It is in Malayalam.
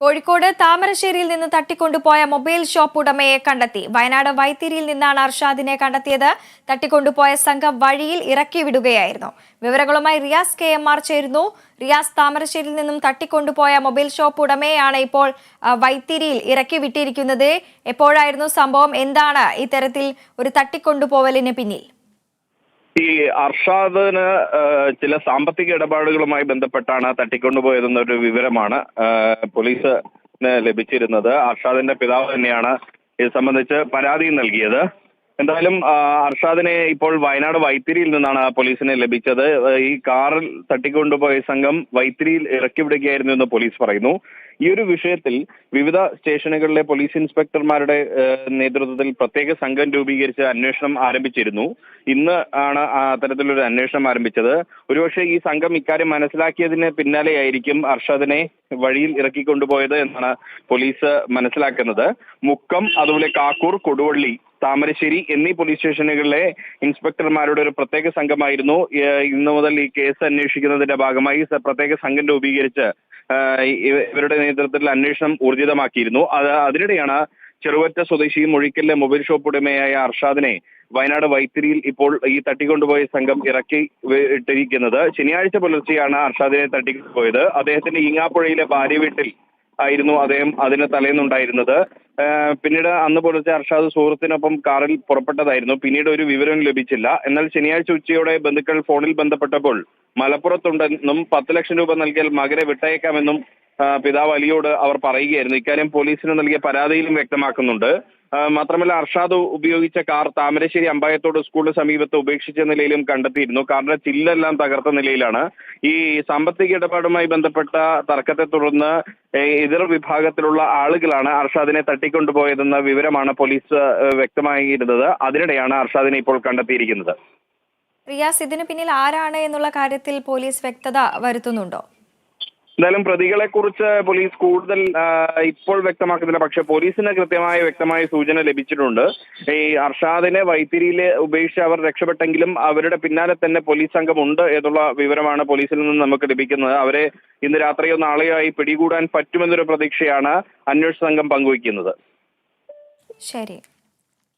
കോഴിക്കോട് താമരശ്ശേരിയിൽ നിന്ന് തട്ടിക്കൊണ്ടുപോയ മൊബൈൽ ഷോപ്പ് ഉടമയെ കണ്ടെത്തി. വയനാട് വൈത്തിരിയിൽ നിന്നാണ് അർഷാദിനെ കണ്ടെത്തിയത്. തട്ടിക്കൊണ്ടുപോയ സംഘം വഴിയിൽ ഇറക്കി വിടുകയായിരുന്നു. വിവരങ്ങളുമായി റിയാസ് കെ എം ആർ ചേരുന്നു. റിയാസ് താമരശ്ശേരിയിൽ നിന്നും തട്ടിക്കൊണ്ടുപോയ മൊബൈൽ ഷോപ്പ് ഉടമയെയാണ് ഇപ്പോൾ വൈത്തിരിയിൽ ഇറക്കി വിട്ടിരിക്കുന്നത്. എപ്പോഴായിരുന്നു സംഭവം? എന്താണ് ഇത്തരത്തിൽ ഒരു തട്ടിക്കൊണ്ടുപോവലിന് പിന്നിൽ? ഈ അർഷാദിന് ചില സാമ്പത്തിക ഇടപാടുകളുമായി ബന്ധപ്പെട്ടാണ് തട്ടിക്കൊണ്ടുപോയതെന്നൊരു വിവരമാണ് പോലീസ് ലഭിച്ചിരുന്നത്. അർഷാദിന്റെ പിതാവ് തന്നെയാണ് ഇത് സംബന്ധിച്ച് പരാതിയും നൽകിയത്. എന്തായാലും അർഷാദിനെ ഇപ്പോൾ വയനാട് വൈത്തിരിയിൽ നിന്നാണ് പോലീസിനെ ലഭിച്ചത്. ഈ കാറിൽ തട്ടിക്കൊണ്ടുപോയ സംഘം വൈത്തിരിയിൽ ഇറക്കി വിടുകയായിരുന്നു എന്ന് പോലീസ് പറയുന്നു. ഈ ഒരു വിഷയത്തിൽ വിവിധ സ്റ്റേഷനുകളിലെ പോലീസ് ഇൻസ്പെക്ടർമാരുടെ നേതൃത്വത്തിൽ പ്രത്യേക സംഘം രൂപീകരിച്ച് അന്വേഷണം ആരംഭിച്ചിരുന്നു. ഇന്ന് ആണ് അത്തരത്തിലൊരു അന്വേഷണം ആരംഭിച്ചത്. ഒരുപക്ഷെ ഈ സംഘം ഇക്കാര്യം മനസ്സിലാക്കിയതിന് പിന്നാലെയായിരിക്കും അർഷദിനെ വഴിയിൽ ഇറക്കിക്കൊണ്ടുപോയത് എന്നാണ് പോലീസ് മനസ്സിലാക്കുന്നത്. മുക്കം അതുപോലെ കാക്കൂർ കൊടുവള്ളി താമരശ്ശേരി എന്നീ പോലീസ് സ്റ്റേഷനുകളിലെ ഇൻസ്പെക്ടർമാരുടെ ഒരു പ്രത്യേക സംഘമായിരുന്നു. ഇന്ന് മുതൽ ഈ കേസ് അന്വേഷിക്കുന്നതിന്റെ ഭാഗമായി പ്രത്യേക സംഘം രൂപീകരിച്ച് ഇവരുടെ നേതൃത്വത്തിൽ അന്വേഷണം ഊർജിതമാക്കിയിരുന്നു. അത് അതിനിടെയാണ് ചെറുവറ്റ സ്വദേശി മൊഴിക്കലിലെ മൊബൈൽ ഷോപ്പ് ഉടമയായ അർഷാദിനെ വയനാട് വൈത്തിരിയിൽ ഇപ്പോൾ ഈ തട്ടിക്കൊണ്ടുപോയ സംഘം ഇറക്കി ഇട്ടിരിക്കുന്നത്. ശനിയാഴ്ച പുലർച്ചെയാണ് അർഷാദിനെ തട്ടിക്കൊണ്ടുപോയത്. അദ്ദേഹത്തിന്റെ ഈങ്ങാപ്പുഴയിലെ ഭാര്യ വീട്ടിൽ ആയിരുന്നു അദ്ദേഹം അതിന് തലേന്നുണ്ടായിരുന്നത്. പിന്നീട് അന്ന് പുലർച്ചെ അർഷാദ് സുഹൃത്തിനൊപ്പം കാറിൽ പുറപ്പെട്ടതായിരുന്നു. പിന്നീട് ഒരു വിവരം ലഭിച്ചില്ല. എന്നാൽ ശനിയാഴ്ച ഉച്ചയോടെ ബന്ധുക്കൾ ഫോണിൽ ബന്ധപ്പെട്ടപ്പോൾ മലപ്പുറത്തുണ്ടെന്നും പത്ത് ലക്ഷം രൂപ നൽകിയാൽ മകനെ വിട്ടയക്കാമെന്നും പിതാവ് അലിയോട് അവർ പറയുകയായിരുന്നു. ഇക്കാര്യം പോലീസിന് നൽകിയ പരാതിയിലും വ്യക്തമാക്കുന്നുണ്ട്. മാത്രമല്ല അർഷാദ് ഉപയോഗിച്ച കാർ താമരശ്ശേരി അമ്പായത്തോട് സ്കൂളിന് സമീപത്ത് ഉപേക്ഷിച്ച നിലയിലും കണ്ടെത്തിയിരുന്നു. കാറിന്റെ ചില്ലെല്ലാം തകർത്ത നിലയിലാണ്. ഈ സാമ്പത്തിക ഇടപാടുമായി ബന്ധപ്പെട്ട തർക്കത്തെ തുടർന്ന് എതിർ വിഭാഗത്തിലുള്ള ആളുകളാണ് അർഷാദിനെ തട്ടിക്കൊണ്ടുപോയതെന്ന വിവരമാണ് പോലീസ് വ്യക്തമായിരുന്നത് അതിനിടെയാണ് അർഷാദിനെ ഇപ്പോൾ കണ്ടെത്തിയിരിക്കുന്നത്. റിയാസ് ഇതിന് പിന്നിൽ ആരാണ് എന്നുള്ള കാര്യത്തിൽ പോലീസ് വ്യക്തത വരുത്തുന്നുണ്ടോ? എന്തായാലും പ്രതികളെ കുറിച്ച് പോലീസ് കൂടുതൽ ഇപ്പോൾ വ്യക്തമാക്കുന്നില്ല. പക്ഷെ പോലീസിന് കൃത്യമായ വ്യക്തമായ സൂചന ലഭിച്ചിട്ടുണ്ട്. ഈ അർഷാദിനെ വൈത്തിരിയിൽ ഉപേക്ഷിച്ച് അവർ രക്ഷപ്പെട്ടെങ്കിലും അവരുടെ പിന്നാലെ തന്നെ പോലീസ് സംഘം ഉണ്ട് എന്നുള്ള വിവരമാണ് പോലീസിൽ നിന്ന് നമുക്ക് ലഭിക്കുന്നത്. അവരെ ഇന്ന് രാത്രിയോ നാളെയോ ആയി പിടികൂടാൻ പറ്റുമെന്നൊരു പ്രതീക്ഷയാണ് അന്വേഷണ സംഘം പങ്കുവയ്ക്കുന്നത്. ശരി.